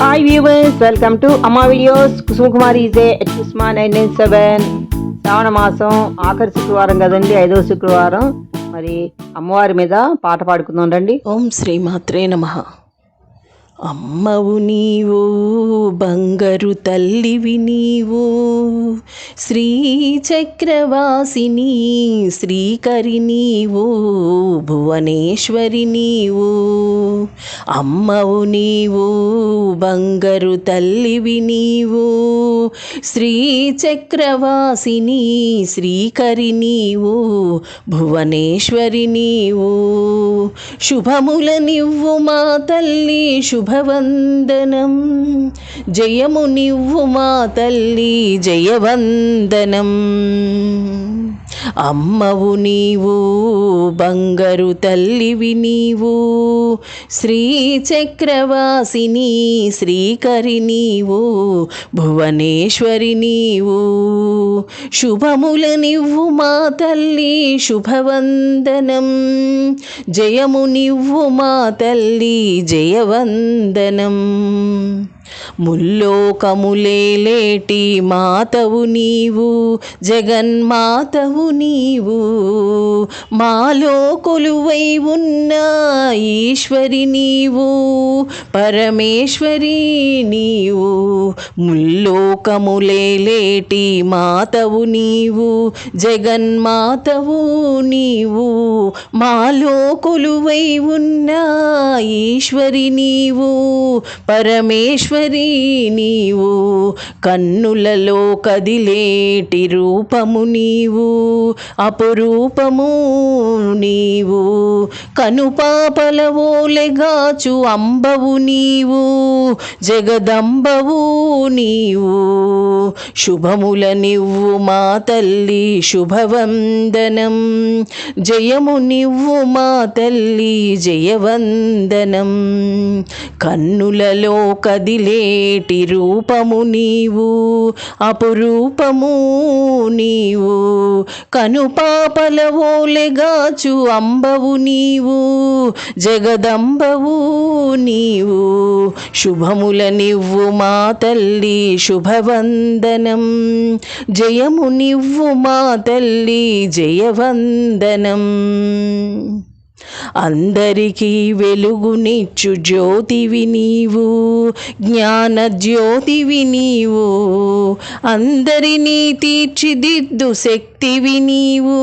Hi viewers welcome to అమ్మా videos Kusuma Kumari ఇజే nine nine seven శ్రావణ మాసం ఆఖరి శుక్రవారం కదండి ఐదవ శుక్రవారం. మరి అమ్మవారి మీద పాట పాడుకుందాం రండి. ఓం శ్రీ మాత్రే నమః. అమ్మవు నీవు బంగారు తల్లివి నీవు. శ్రీచక్రవాసిని శ్రీకరి నీవు భువనేశ్వరి నీవు. అమ్మవు నీవు బంగారు తల్లివి నీవు. శ్రీచక్రవాసిని శ్రీకరి నీవు భువనేశ్వరి నీవు. శుభముల నివ్వు మా తల్లి శుభ శుభవందనం జయము నివ్వు మా తల్లి జయవందనం అమ్మవు నీవు బంగారు తల్లివి నీవు శ్రీచక్రవాసిని శ్రీకరి నీవు భువనేశ్వరి నీవు. శుభముల నివ్వు మా తల్లి శుభవందనం. జయము నివ్వు మా తల్లి జయవందనం. ముల్లోకములేలేటి మాతవు నీవు జగన్మాతవు నీవు. మాలో కొలువై ఉన్న ఈశ్వరి నీవు. పరమేశ్వరి నీవు. ముల్లోకములేలేటి మాతవు నీవు. జగన్మాతవు నీవు. మాలో కొలువై ఉన్న ఈశ్వరి నీవు. పరమేశ్వరి నీవు. కన్నులలో కదిలేటి రూపము నీవు. అపురూపము నీవు. కనుపాపలవోలెగాచు అంబవు నీవు. జగదంబవు నీవు. శుభముల నివ్వు మా తల్లి శుభవందనం. జయము నివ్వు మా తల్లి జయవందనం. కన్నులలో కదిలేటి రూపము నీవు. అపురూపము నీవు. కనుపాపలవోలెగాచు అంబవు నీవు జగదంబవు నీవు. శుభముల నివ్వు మా తల్లి శుభవందనం. జయము నివ్వు మా తల్లి జయవందనం. అందరికీ వెలుగునిచ్చు జ్యోతివి నీవు జ్ఞాన జ్యోతివి నీవు. అందరినీ తీర్చిదిద్దు శక్తివి నీవు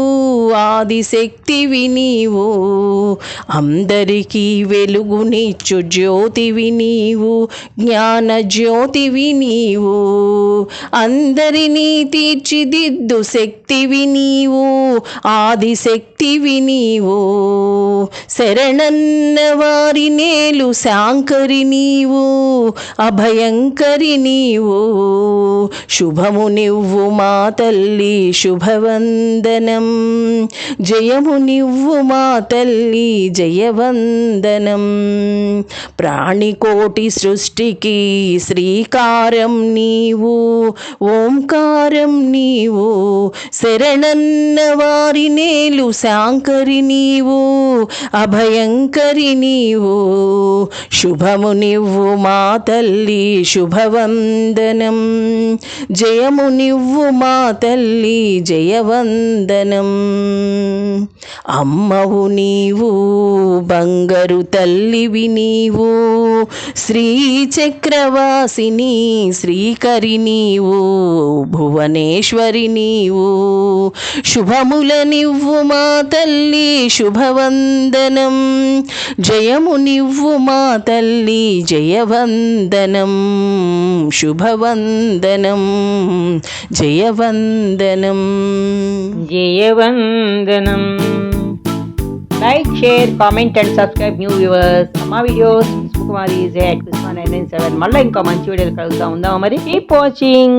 ఆది శక్తివి నీవు. అందరికీ వెలుగునిచ్చు జ్యోతివి నీవు జ్ఞాన జ్యోతివి నీవు. అందరినీ తీర్చిదిద్దు శక్తివి నీవు ఆది శక్తివి నీవు. శరణన్న వారి నేలు శాంకరి నీవు అభయంకరి నీవు. శుభము నివ్వు మా తల్లి శుభవందనం. జయము నివ్వు మా తల్లి జయవందనం. ప్రాణికోటి సృష్టికి శ్రీకారం నీవు ఓంకారం నీవు. శరణన్న వారి నేలు శాంకరి నీవు. అభయంకరి నీవు శుభము నివ్వు మా తల్లి శుభవందనం. జయము నివ్వు మా తల్లి జయవందనం. అమ్మవు నీవు బంగారు తల్లివి నీవు శ్రీచక్రవాసిని శ్రీకరి నీవు భువనేశ్వరి నీవు. శుభముల నివ్వు మా తల్లి జయవందనం జయము నివ్వు మా తల్లి జయవందనం. శుభవందనం. జయవందనం. జయవందనం. Like share comment and subscribe new viewers మా వీడియోస్ కుమారి ఇజే ఎట్ నైన్ నైన్ సెవెన్. మళ్ళీ ఇంకా మంచి వీడియోలు కలుగుతా ఉందాం మరి? Keep watching